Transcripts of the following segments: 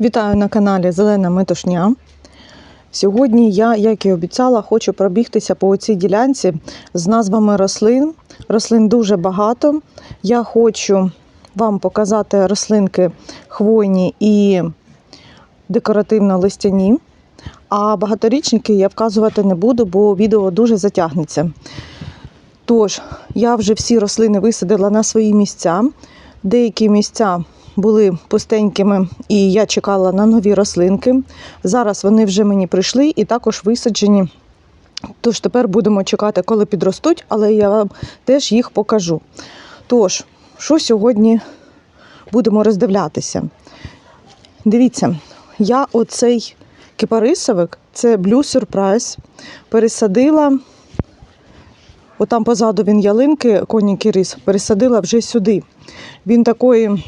Вітаю на каналі Зелена Метушня. Сьогодні я, як і обіцяла, хочу пробігтися по цій ділянці з назвами рослин. Рослин дуже багато. Я хочу вам показати рослинки хвойні і декоративно-листяні. А багаторічники я вказувати не буду, бо відео дуже затягнеться. Тож, я вже всі рослини висадила на свої місця. Деякі місця були пустенькими, і я чекала на нові рослинки. Зараз вони вже мені прийшли і також висаджені. Тож тепер будемо чекати, коли підростуть, але я вам теж їх покажу. Тож, що сьогодні будемо роздивлятися? Дивіться, я оцей кипарисовик, це Blue Surprise, пересадила. Отам позаду він ялинки, коні кірис, пересадила вже сюди. Він такої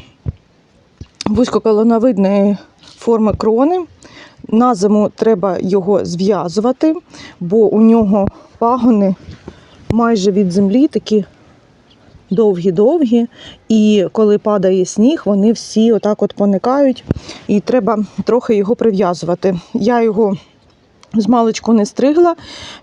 вузькоколоновидної форми крони. На зиму треба його зв'язувати, бо у нього пагони майже від землі такі довгі-довгі. І коли падає сніг, вони всі отак от поникають, і треба трохи його прив'язувати. Я його з маличку не стригла,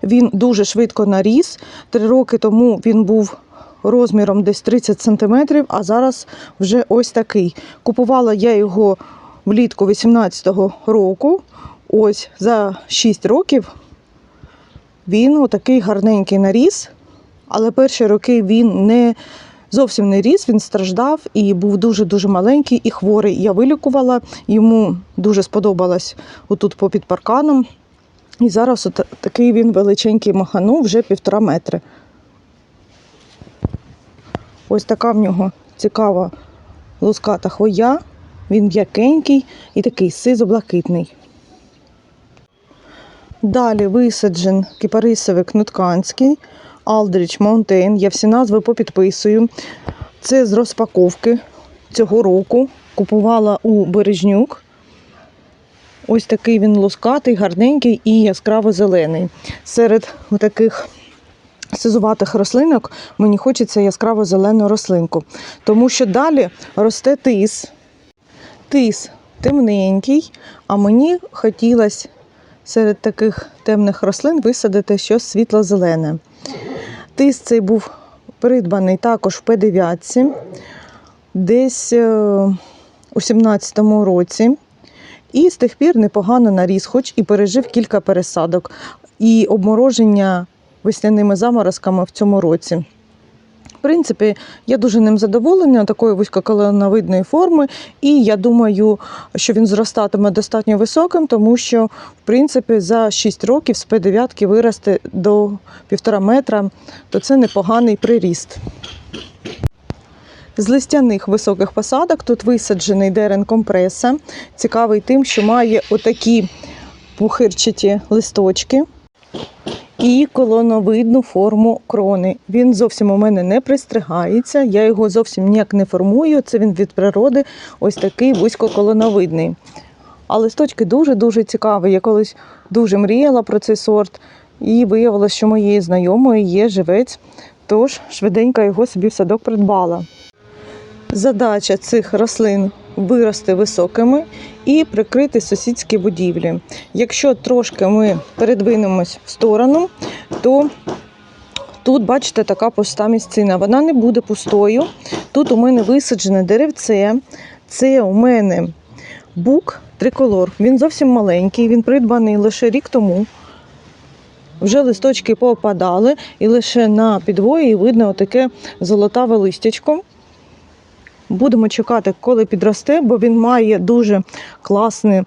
він дуже швидко наріс. Три роки тому він був розміром десь 30 см, а зараз вже ось такий. Купувала я його влітку 18-го року. Ось за 6 років він отакий гарненький наріс, але перші роки він не зовсім не ріс, він страждав і був дуже-дуже маленький і хворий. Я вилікувала, йому дуже сподобалось отут попід парканом. І зараз от такий він величенький маханув, вже півтора метри. Ось така в нього цікава луската хвоя. Він м'якенький і такий сизо-блакитний. Далі висаджен кипарисовик нутканський, Aldrich Mountain. Я всі назви попідписую. Це з розпаковки цього року. Купувала у Бережнюк. Ось такий він лускатий, гарненький і яскраво зелений. Серед таких сизуватих рослинок мені хочеться яскраво зелену рослинку. Тому що далі росте тис. Тис темненький, а мені хотілося серед таких темних рослин висадити щось світло-зелене. Тис цей був придбаний також в П9, десь е, у 17-му році. І з тих пір непогано наріс, хоч і пережив кілька пересадок і обмороження весняними заморозками в цьому році. В принципі, я дуже ним задоволена, такої вузькоколоновидної форми, і я думаю, що він зростатиме достатньо високим, тому що, в принципі, за 6 років з П9 вирости до півтора метра, то це непоганий приріст. З листяних високих посадок тут висаджений дерен компреса. Цікавий тим, що має отакі пухирчаті листочки і колоновидну форму крони. Він зовсім у мене не пристригається, я його зовсім ніяк не формую. Це він від природи ось такий вузькоколоновидний. А листочки дуже-дуже цікаві. Я колись дуже мріяла про цей сорт, і виявилося, що моєї знайомої є живець, тож швиденько його собі в садок придбала. Задача цих рослин вирости високими і прикрити сусідські будівлі. Якщо трошки ми передвинемось в сторону, то тут, бачите, така пуста місцина. Вона не буде пустою. Тут у мене висаджене деревце. Це у мене бук триколор. Він зовсім маленький, він придбаний лише рік тому. Вже листочки попадали, і лише на підвої видно отаке золотаве листячко. Будемо чекати, коли підросте, бо він має дуже класний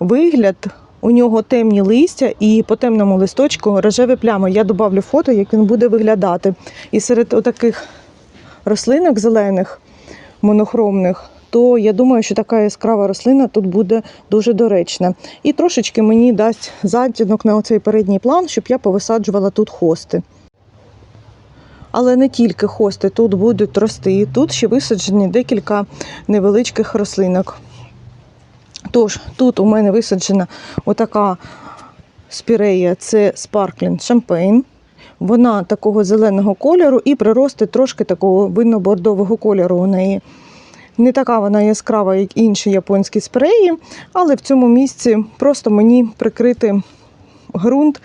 вигляд. У нього темні листя і по темному листочку рожеві плями. Я додавлю фото, як він буде виглядати. І серед таких рослинок зелених, монохромних, то я думаю, що така яскрава рослина тут буде дуже доречна. І трошечки мені дасть затінок на оцей передній план, щоб я повисаджувала тут хости. Але не тільки хости тут будуть рости, тут ще висаджені декілька невеличких рослинок. Тож, тут у мене висаджена отака спірея, це Sparkling Champagne. Вона такого зеленого кольору і приросте трошки такого винно-бордового кольору у неї. Не така вона яскрава, як інші японські спреї, але в цьому місці просто мені прикрити ґрунт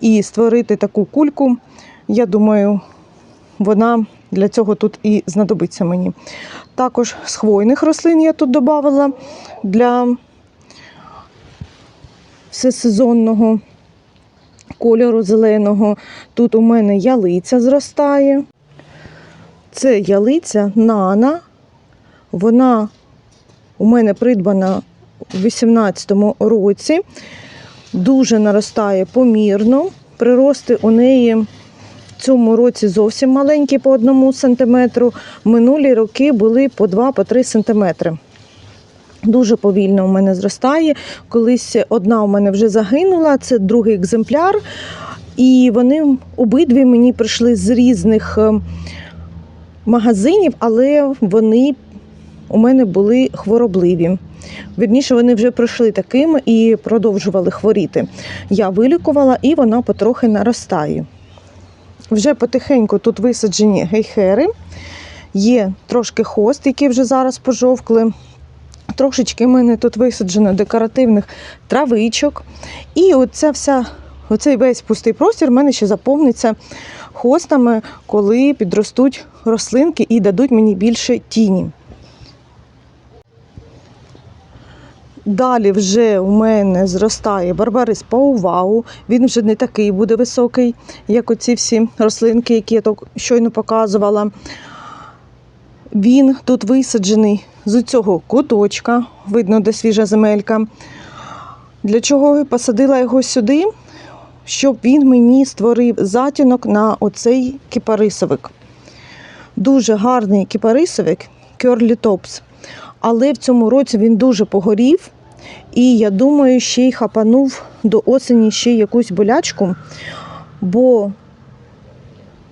і створити таку кульку. Я думаю, вона для цього тут і знадобиться мені. Також з хвойних рослин я тут додавала для всесезонного кольору зеленого. Тут у мене ялиця зростає. Це ялиця нана. Вона у мене придбана у 2018 році. Дуже наростає помірно. Прирости у неї цьому році зовсім маленькі по одному сантиметру. Минулі роки були по 2-3 сантиметри. Дуже повільно у мене зростає. Колись одна у мене вже загинула, це другий екземпляр. І вони обидві мені прийшли з різних е, магазинів, але вони у мене були хворобливі. Вірніше, вони вже пройшли такими і продовжували хворіти. Я вилікувала і вона потрохи наростає. Вже потихеньку тут висаджені гейхери, є трошки хост, які вже зараз пожовкли. Трошечки в мене тут висаджено декоративних травичок. І оця вся, оцей весь пустий простір в мене ще заповниться хостами, коли підростуть рослинки і дадуть мені більше тіні. Далі вже у мене зростає барбарис паувау. Він вже не такий буде високий, як оці всі рослинки, які я щойно показувала. Він тут висаджений з цього куточка, видно, де свіжа земелька. Для чого я посадила його сюди? Щоб він мені створив затінок на оцей кипарисовик. Дуже гарний кипарисовик Curly Tops. Але в цьому році він дуже погорів. І я думаю, ще й хапанув до осені ще якусь болячку, бо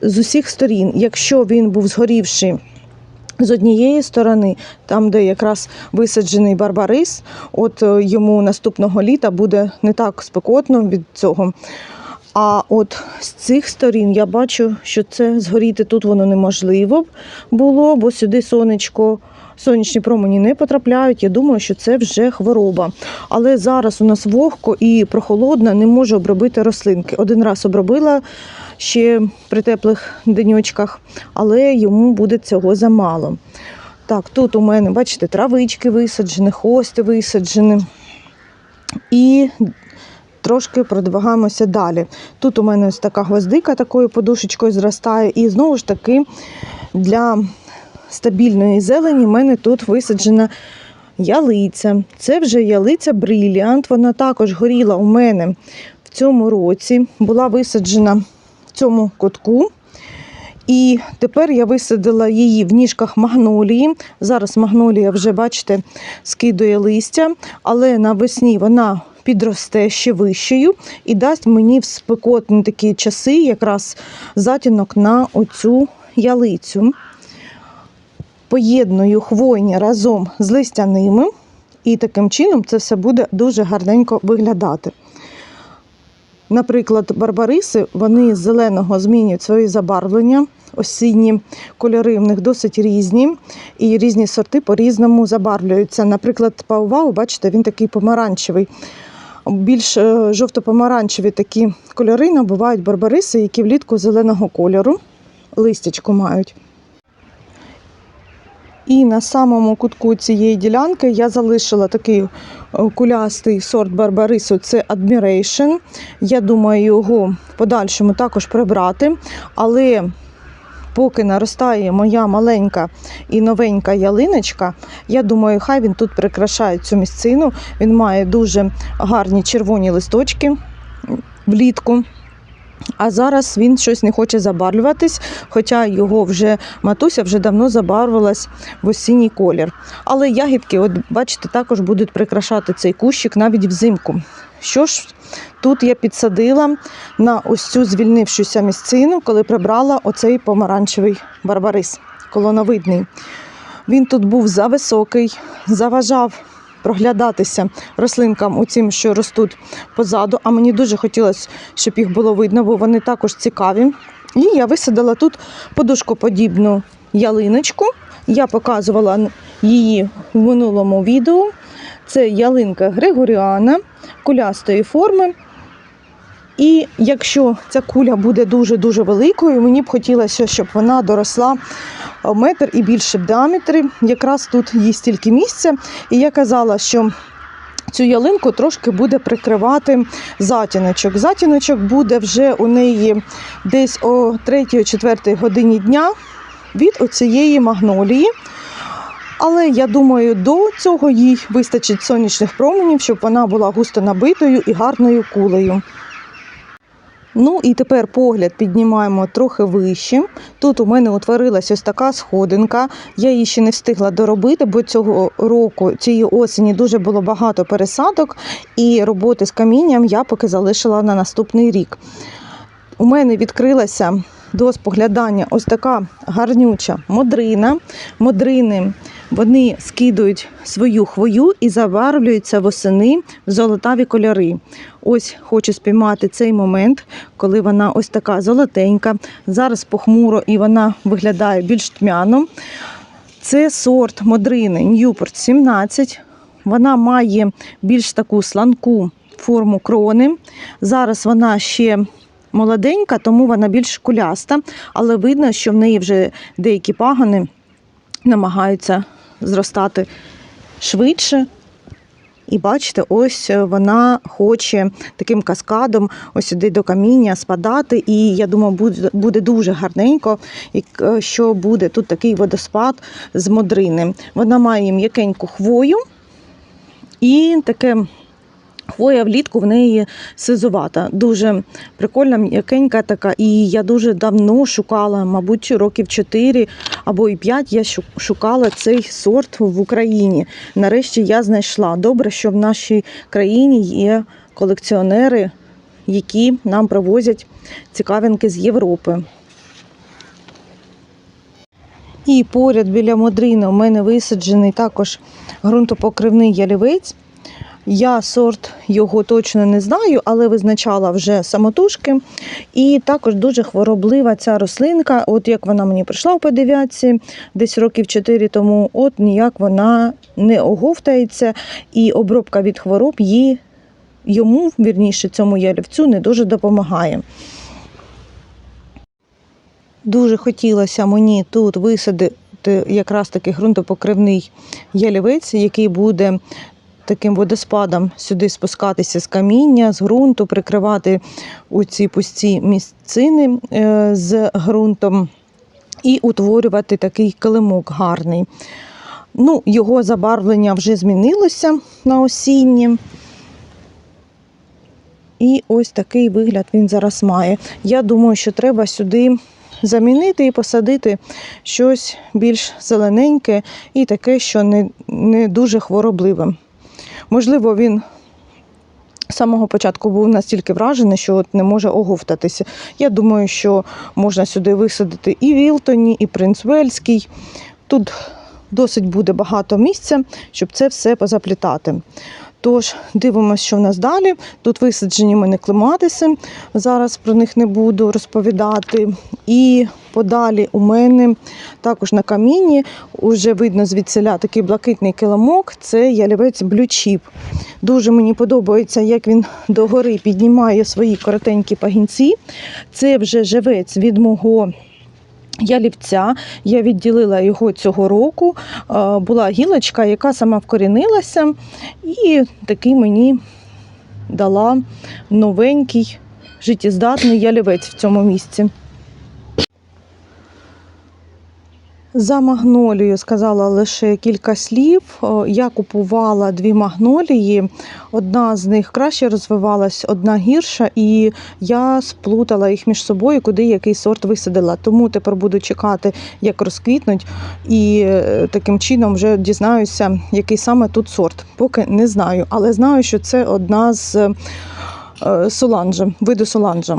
з усіх сторін, якщо він був згорівший з однієї сторони, там, де якраз висаджений барбарис, от е, йому наступного літа буде не так спекотно від цього. А от з цих сторін я бачу, що це згоріти тут воно неможливо було, бо сюди сонечко, сонячні промені не потрапляють. Я думаю, що це вже хвороба. Але зараз у нас вогко і прохолодно, не можу обробити рослинки. Один раз обробила ще при теплих денечках, але йому буде цього замало. Так, тут у мене, бачите, травички висаджені, хости висаджені. І трошки продвигаємося далі. Тут у мене ось така гвоздика такою подушечкою зростає. І знову ж таки для стабільної зелені в мене тут висаджена ялиця. Це вже ялиця бриліант. Вона також горіла у мене в цьому році. Була висаджена в цьому кутку. І тепер я висадила її в ніжках магнолії. Зараз магнолія вже, бачите, скидує листя, але навесні вона підросте ще вищою і дасть мені в спекотні такі часи якраз затінок на оцю ялицю. Поєдную хвойні разом з листяними, і таким чином це все буде дуже гарненько виглядати. Наприклад, барбариси вони з зеленого змінюють свої забарвлення. Осінні кольори в них досить різні, і різні сорти по-різному забарвлюються. Наприклад, паувау, бачите, він такий помаранчевий. Більш е, жовто-помаранчеві такі кольори набувають барбариси, які влітку зеленого кольору, листячко мають. І на самому кутку цієї ділянки я залишила такий е, кулястий сорт барбарису це Admiration. Я думаю, його в подальшому також прибрати. Але поки наростає моя маленька і новенька ялиночка, я думаю, хай він тут прикрашає цю місцину. Він має дуже гарні червоні листочки влітку. А зараз він щось не хоче забарвлюватись, хоча його вже матуся вже давно забарвилась в осінній колір. Але ягідки, от бачите, також будуть прикрашати цей кущик навіть взимку. Що ж, тут я підсадила на ось цю звільнившуся місцину, коли прибрала оцей помаранчевий барбарис, колоновидний. Він тут був зависокий, заважав проглядатися рослинкам у цим, що ростуть позаду. А мені дуже хотілося, щоб їх було видно, бо вони також цікаві. І я висадила тут подушкоподібну ялиночку Я показувала її в минулому відео. Це ялинка Григоріана кулястої форми. І якщо ця куля буде дуже-дуже великою, мені б хотілося, щоб вона доросла метр і більше в діаметрі. Якраз тут є стільки місця. І я казала, що цю ялинку трошки буде прикривати затіночок. Затіночок буде вже у неї десь о 3-4 годині дня від оцієї магнолії. Але я думаю, до цього їй вистачить сонячних променів, щоб вона була густо набитою і гарною кулею. Ну і тепер погляд піднімаємо трохи вище. Тут у мене утворилась ось така сходинка. Я її ще не встигла доробити, бо цього року, цієї осені, дуже було багато пересадок, і роботи з камінням я поки залишила на наступний рік. У мене відкрилася до споглядання ось така гарнюча модрина. Модрини вони скидують свою хвою і забарвлюються восени в золотаві кольори. Ось хочу спіймати цей момент, коли вона ось така золотенька. Зараз похмуро і вона виглядає більш тьмяно. Це сорт модрини Ньюпорт 17. Вона має більш таку сланку форму крони. Зараз вона ще молоденька, тому вона більш куляста, але видно, що в неї вже деякі пагони намагаються зростати швидше. І бачите, ось вона хоче таким каскадом ось сюди до каміння спадати. І я думаю, буде, дуже гарненько, якщо буде тут такий водоспад з модрини. Вона має м'якеньку хвою і таке. Хвоя влітку в неї сизувата, дуже прикольна, м'якенька така. І я дуже давно шукала, мабуть, років 4 або і 5 я шукала цей сорт в Україні. Нарешті я знайшла. Добре, що в нашій країні є колекціонери, які нам привозять цікавинки з Європи. І поряд біля модрини у мене висаджений також ґрунтопокривний ялівець. Я сорт його точно не знаю, але визначала вже самотужки. І також дуже хвороблива ця рослинка. От як вона мені прийшла у подивятці десь років 4 тому, от ніяк вона не оговтається, і обробка від хвороб їй, йому, вірніше, цьому ялівцю не дуже допомагає. Дуже хотілося мені тут висадити якраз таки ґрунтопокривний ялівець, який буде таким водоспадом сюди спускатися з каміння, з ґрунту, прикривати у ці пусті місцини е, з ґрунтом і утворювати такий килимок гарний. Ну, його забарвлення вже змінилося на осіннє. І ось такий вигляд він зараз має. Я думаю, що треба сюди замінити і посадити щось більш зелененьке і таке, що не, не дуже хворобливе. Можливо, він з самого початку був настільки вражений, що от не може оговтатися. Я думаю, що можна сюди висадити і Вілтоні, і Принц Вельський. Тут досить буде багато місця, щоб це все позаплітати. Тож дивимося, що в нас далі. Тут висаджені мене клематиси. Зараз про них не буду розповідати. І подалі у мене також на камінні вже видно звідсиля такий блакитний килимок. Це ялівець блючіп. Дуже мені подобається, як він догори піднімає свої коротенькі пагінці. Це вже живець від мого. Ялівця, я відділила його цього року. Е, Була гілочка, яка сама вкорінилася, і такий мені дала новенький життєздатний ялівець в цьому місці. За магнолію сказала лише кілька слів. Я купувала дві магнолії. Одна з них краще розвивалась, одна гірша, і я сплутала їх між собою, куди який сорт висадила. Тому тепер буду чекати, як розквітнуть, і е, таким чином вже дізнаюся, який саме тут сорт. Поки не знаю, але знаю, що це одна з е, виду соланжа.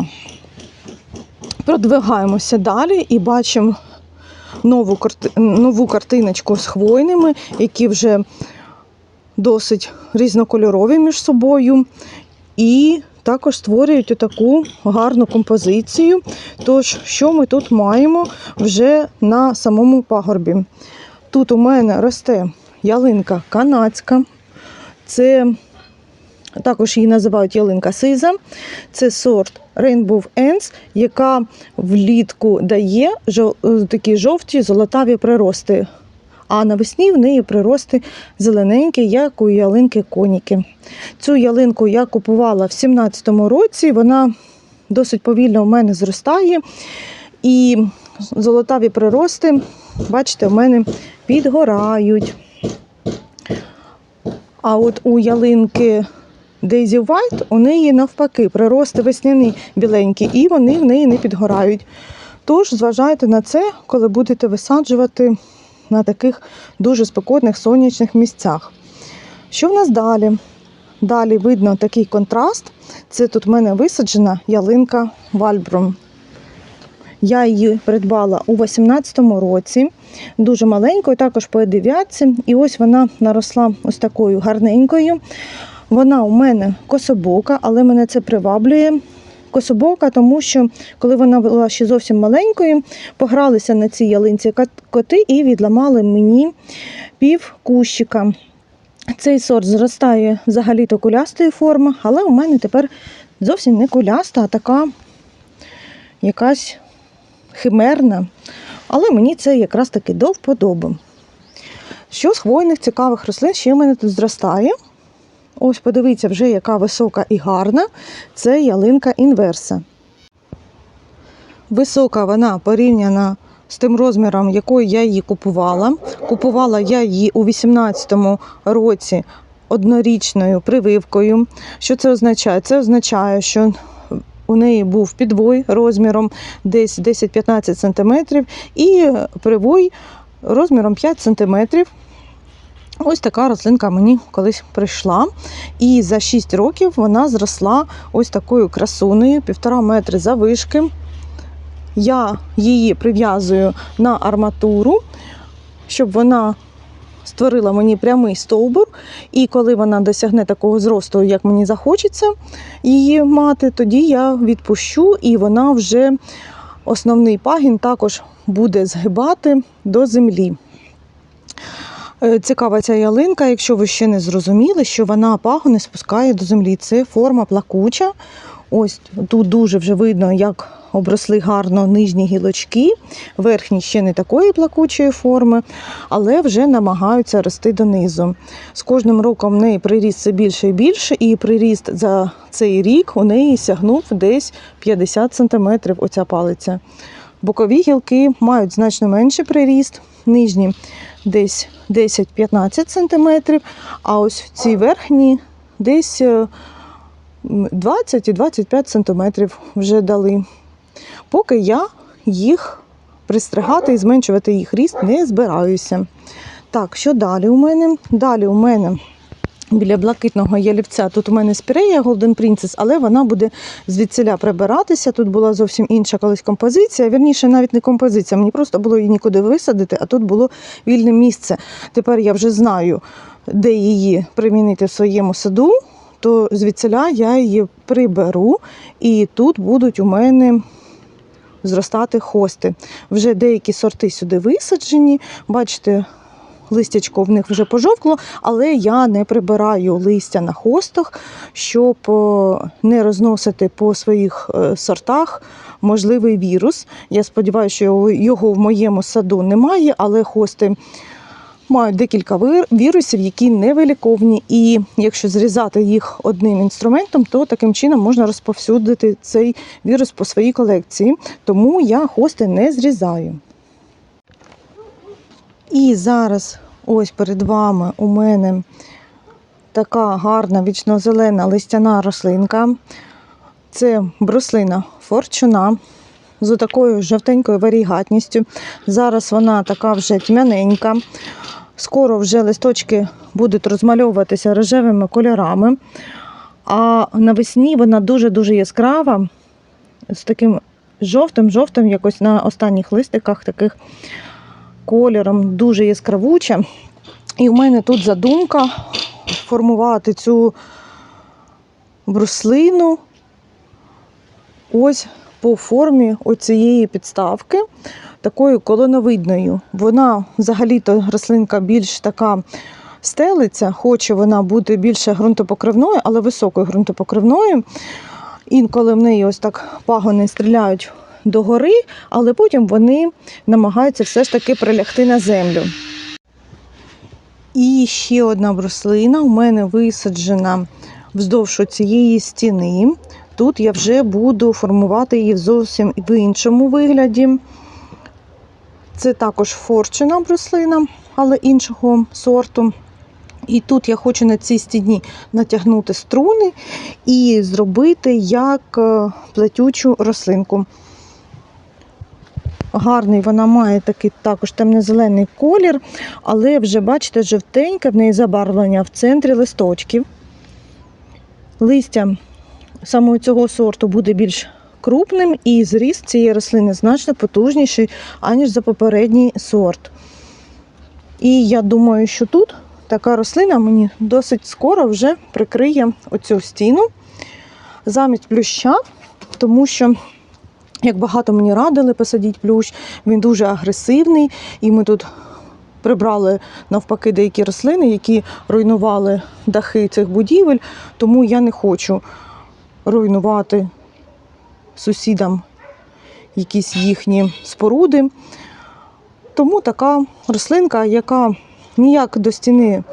Продвигаємося далі і бачимо нову, нову картиночку з хвойними, які вже досить різнокольорові між собою. І також створюють таку гарну композицію. Тож, що ми тут маємо вже на самому пагорбі? Тут у мене росте ялинка канадська. Це також її називають ялинка сиза. Це сорт Rainbow Ends, яка влітку дає е, такі жовті золотаві прирости. А навесні в неї прирости зелененькі, як у ялинки коніки. Цю ялинку я купувала в 17-му році. Вона досить повільно у мене зростає. І золотаві прирости, бачите, в мене підгорають. А от у ялинки Daisy White у неї навпаки прирости весняні біленькі, і вони в неї не підгорають. Тож зважайте на це, коли будете висаджувати на таких дуже спекотних сонячних місцях. Що в нас далі? Далі видно такий контраст. Це тут в мене висаджена ялинка Вальбрум. Я її придбала у 18-му році, дуже маленькою, також по дев'ятці. І ось вона наросла ось такою гарненькою. Вона у мене кособока, але мене це приваблює. Кособока, тому що коли вона була ще зовсім маленькою, погралися на цій ялинці коти і відламали мені пів кущика. Цей сорт зростає взагалі-то кулястої форми, але у мене тепер зовсім не куляста, а така якась химерна. Але мені це якраз таки до вподоби. Що з хвойних цікавих рослин ще в мене тут зростає? Ось подивіться, вже яка висока і гарна. Це ялинка інверса. Висока вона порівняна з тим розміром, якою я її купувала. Купувала я її у 18-му році однорічною прививкою. Що це означає? Це означає, що у неї був підвой розміром десь 10-15 см і привой розміром 5 см. Ось така рослинка мені колись прийшла. І за 6 років вона зросла ось такою красунею, півтора метри завишки. Я її прив'язую на арматуру, щоб вона створила мені прямий стовбур. І коли вона досягне такого зросту, як мені захочеться її мати, тоді я відпущу, і вона вже основний пагін також буде згибати до землі. Е, Цікава ця ялинка, якщо ви ще не зрозуміли, що вона пагони спускає до землі. Це форма плакуча. Ось тут дуже вже видно, як обросли гарно нижні гілочки. Верхні ще не такої плакучої форми, але вже намагаються рости донизу. З кожним роком в неї приріст все більше і більше, і приріст за цей рік у неї сягнув десь 50 см оця палиця. Бокові гілки мають значно менший приріст, нижні десь 10-15 см, а ось ці верхні десь е, 20 і 25 см вже дали. Поки я їх пристригати і зменшувати їх ріст не збираюся. Так, що далі у мене? Далі у мене біля блакитного ялівця. Тут у мене спірея Golden Princess, але вона буде звідсіля прибиратися. Тут була зовсім інша колись композиція. Вірніше, навіть не композиція. Мені просто було її нікуди висадити, а тут було вільне місце. Тепер я вже знаю, де її примінити в своєму саду. То звідсіля я її приберу, і тут будуть у мене зростати хости. Вже деякі сорти сюди висаджені. Бачите, листячко в них вже пожовкло, але я не прибираю листя на хостах, щоб е, не розносити по своїх е, сортах можливий вірус. Я сподіваюся, що його- в моєму саду немає, але хости. Мають декілька вірусів, які невиліковні, і якщо зрізати їх одним інструментом, то таким чином можна розповсюдити цей вірус по своїй колекції. Тому я хости не зрізаю. І зараз ось перед вами у мене така гарна вічно-зелена листяна рослинка. Це бруслина форчуна з такою жовтенькою варігатністю. Зараз вона така вже тьмяненька. Скоро вже листочки будуть розмальовуватися рожевими кольорами. А навесні вона дуже-дуже яскрава, з таким жовтим-жовтим, якось на останніх листиках таких кольором, дуже яскравуча. І в мене тут задумка формувати цю бруслину ось по формі оцієї підставки. такою колоновидною. Вона взагалі-то рослинка більш така стелиться, хоче вона бути більше ґрунтопокривною, але високою ґрунтопокривною. Інколи в неї ось так пагони стріляють догори, але потім вони намагаються все ж таки прилягти на землю. І ще одна рослина у мене висаджена вздовж цієї стіни. Тут я вже буду формувати її зовсім в іншому вигляді. Це також форчина рослина, але іншого сорту. І тут я хочу на цій стіні натягнути струни і зробити як е, плетючу рослинку. Гарний вона має такий також темно-зелений колір, але вже, бачите, жовтеньке в неї забарвлення в центрі листочків. Листя саме цього сорту буде більш крупним, і зріст цієї рослини значно потужніший, аніж за попередній сорт. І я думаю, що тут така рослина мені досить скоро вже прикриє оцю стіну замість плюща, тому що, як багато мені радили посадіть плющ, він дуже агресивний, і ми тут прибрали навпаки деякі рослини, які руйнували дахи цих будівель, тому я не хочу руйнувати сусідам якісь їхні споруди. Тому така рослинка, яка ніяк до стіни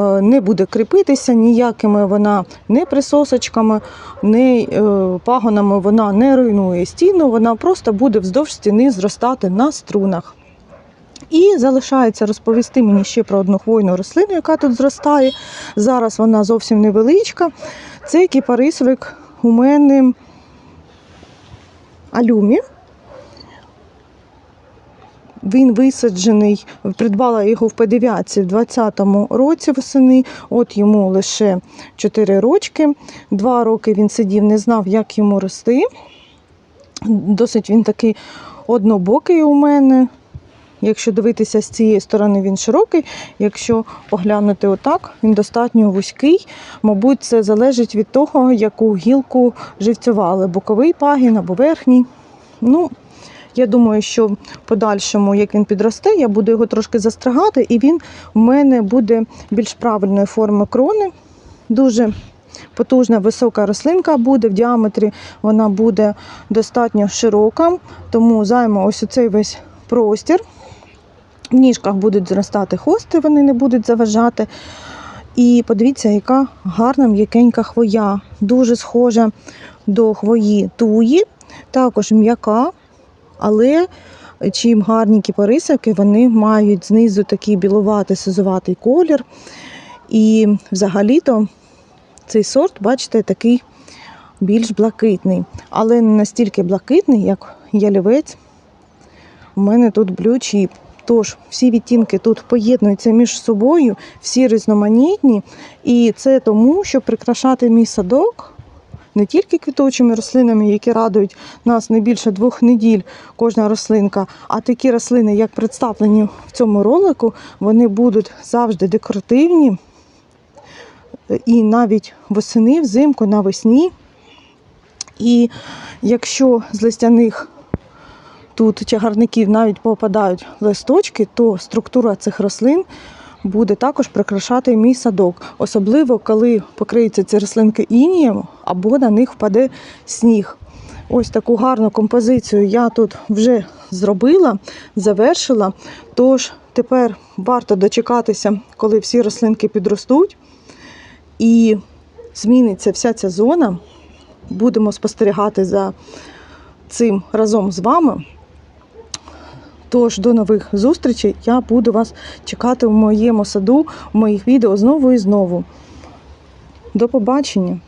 не буде кріпитися, ніякими вона не присосочками, не е, пагонами вона не руйнує стіну, вона просто буде вздовж стіни зростати на струнах. І залишається розповісти мені ще про одну хвойну рослину, яка тут зростає. Зараз вона зовсім невеличка. Це кіпарисовик у мене алюмі. Він висаджений, придбала його в П9 в 20-му році восени. От йому лише 4 рочки. Два роки він сидів, не знав, як йому рости. Досить він такий однобокий у мене. Якщо дивитися з цієї сторони, він широкий. Якщо поглянути отак, він достатньо вузький. Мабуть, це залежить від того, яку гілку живцювали, боковий пагін або верхній. Ну, я думаю, що в подальшому, як він підросте, я буду його трошки застригати, і він у мене буде більш правильної форми крони. Дуже потужна висока рослинка буде в діаметрі, вона буде достатньо широка, тому займе ось цей весь простір. В ніжках будуть зростати хости, вони не будуть заважати. І подивіться, яка гарна м'якенька хвоя, дуже схожа до хвої туї, також м'яка, але чим гарні кіпарисовки, вони мають знизу такий білуватий сизуватий колір. І взагалі-то цей сорт, бачите, такий більш блакитний, але не настільки блакитний, як ялівець. У мене тут блю чіп. Тож всі відтінки тут поєднуються між собою, всі різноманітні. І це тому, щоб прикрашати мій садок не тільки квітучими рослинами, які радують нас не більше двох неділь кожна рослинка, а такі рослини, як представлені в цьому ролику, вони будуть завжди декоративні. І навіть восени, взимку, навесні. І якщо з листяних тут чагарників навіть попадають листочки, то структура цих рослин буде також прикрашати мій садок. Особливо, коли покриються ці рослинки інієм або на них впаде сніг. Ось таку гарну композицію я тут вже зробила, завершила. Тож тепер варто дочекатися, коли всі рослинки підростуть і зміниться вся ця зона. Будемо спостерігати за цим разом з вами. Тож до нових зустрічей. Я буду вас чекати в моєму саду, в моїх відео знову і знову. До побачення!